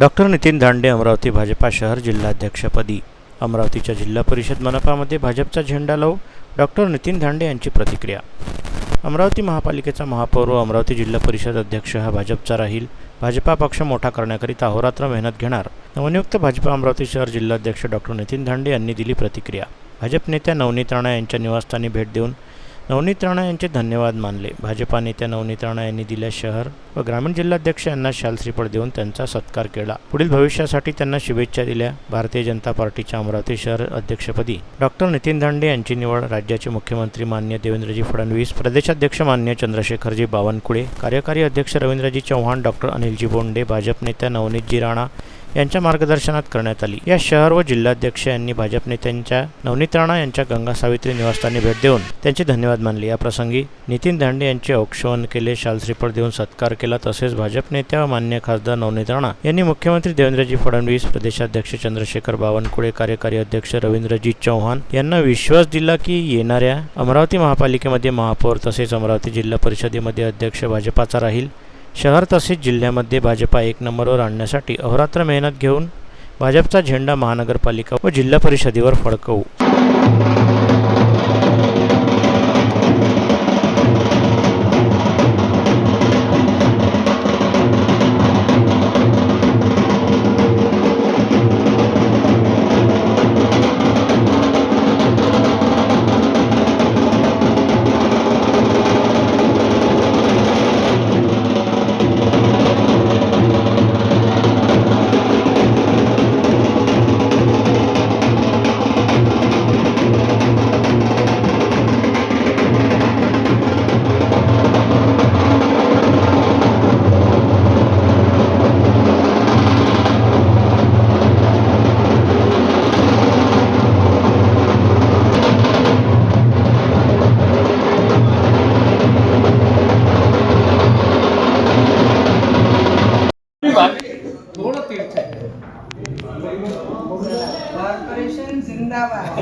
Doctor Nitin दांडे अमरावती भाजपा शहर जिल्हाध्यक्षपदी. अमरावतीच्या जिल्हा परिषद मनपामध्ये भाजपचा झेंडा लावू डॉक्टर नितीन दांडे यांची प्रतिक्रिया. अमरावती महापालिकेचा महापौर व अमरावती जिल्हा परिषद अध्यक्ष हा भाजपचा राहील. भाजपा पक्ष मोठा करण्याकरिता अहोरात्र मेहनत घेणार. नवनियुक्त भाजपा अमरावती शहर जिल्हाध्यक्ष डॉक्टर नितीन दांडे यांनी दिली प्रतिक्रिया. भाजप नेत्या नवनीत राणा यांच्या निवासस्थानी भेट देऊन नवनीत राणा यांचे धन्यवाद मानले. भाजपा नेत्या नवनीत राणा यांनी दिल्या शहर व ग्रामीण जिल्हाध्यक्ष यांना शालश्रीफळ देऊन त्यांचा सत्कार केला. पुढील भविष्यासाठी त्यांना शुभेच्छा दिल्या. भारतीय जनता पार्टीच्या अमरावती शहर अध्यक्षपदी डॉक्टर नितीन धांडे यांची निवड राज्याचे मुख्यमंत्री मान्य देवेंद्रजी फडणवीस प्रदेशाध्यक्ष मान्य चंद्रशेखरजी बावनकुळे कार्यकारी अध्यक्ष रवींद्रजी चव्हाण डॉक्टर अनिलजी बोंडे भाजप नेत्या नवनीतजी राणा यांच्या मार्गदर्शनात करण्यात आली. या शहर व जिल्हाध्यक्ष यांनी भाजप नेत्यांच्या नवनीत राणा यांच्या गंगा सावित्री निवासस्थानी भेट देऊन त्यांचे धन्यवाद मानले. या प्रसंगी नितीन दांडे यांचे औक्षवण केले शालश्रीफळ देऊन सत्कार केला तसेच भाजप नेत्या व मान्य खासदार नवनीत राणा यांनी मुख्यमंत्री देवेंद्रजी फडणवीस प्रदेशाध्यक्ष चंद्रशेखर बावनकुळे कार्यकारी अध्यक्ष रवींद्रजी चव्हाण यांना विश्वास दिला की येणाऱ्या अमरावती महापालिकेमध्ये महापौर तसेच अमरावती जिल्हा परिषदेमध्ये अध्यक्ष भाजपाचा राहील. शहर तसेच जिल्ह्यामध्ये भाजपा एक नंबरवर आणण्यासाठी अहोरात्र मेहनत घेऊन भाजपचा झेंडा महानगरपालिका व जिल्हा परिषदेवर फडकवू.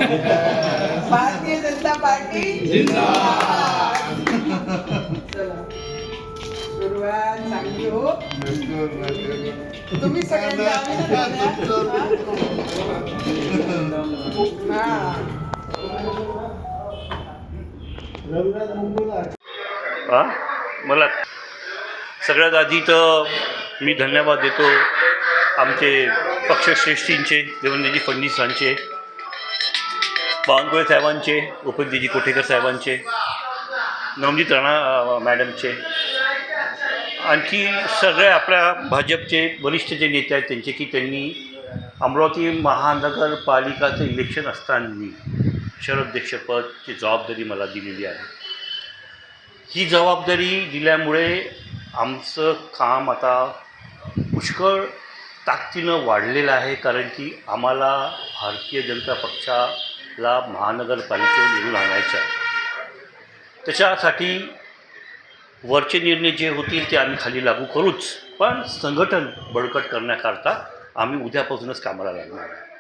भारतीय जनता पार्टी जिंदाबाद. चला सुरुवात. चांगली हो. तुम्ही सगळ्यांनी हा? मला सगळ्यात आधी तर मी धन्यवाद देतो आमचे पक्षश्रेष्ठींचे देवेंद्रजी फडणवीसांचे. बावनकुळे साहेबांचे उपेंद्रजी कोठेकर साहेबांचे नवनीत राणा मॅडमचे. आणखी सगळे आपल्या भाजपचे वरिष्ठ जे नेते आहेत त्यांचे की त्यांनी अमरावती महानगरपालिकाचं इलेक्शन असताना शहराध्यक्षपदची जबाबदारी मला दिलेली आहे. ही जबाबदारी दिल्यामुळे आमचं काम आता पुष्कळ ताकदीनं वाढलेलं आहे कारण की आम्हाला भारतीय जनता पक्षा ला महानगरपालिकेवर निवडून आणायचं आहे. त्याच्यासाठी वरचे निर्णय जे होतील ते आम्ही खाली लागू करूच. पण संघटन बळकट करण्याकरता आम्ही उद्यापासूनच कामाला लागणार आहे.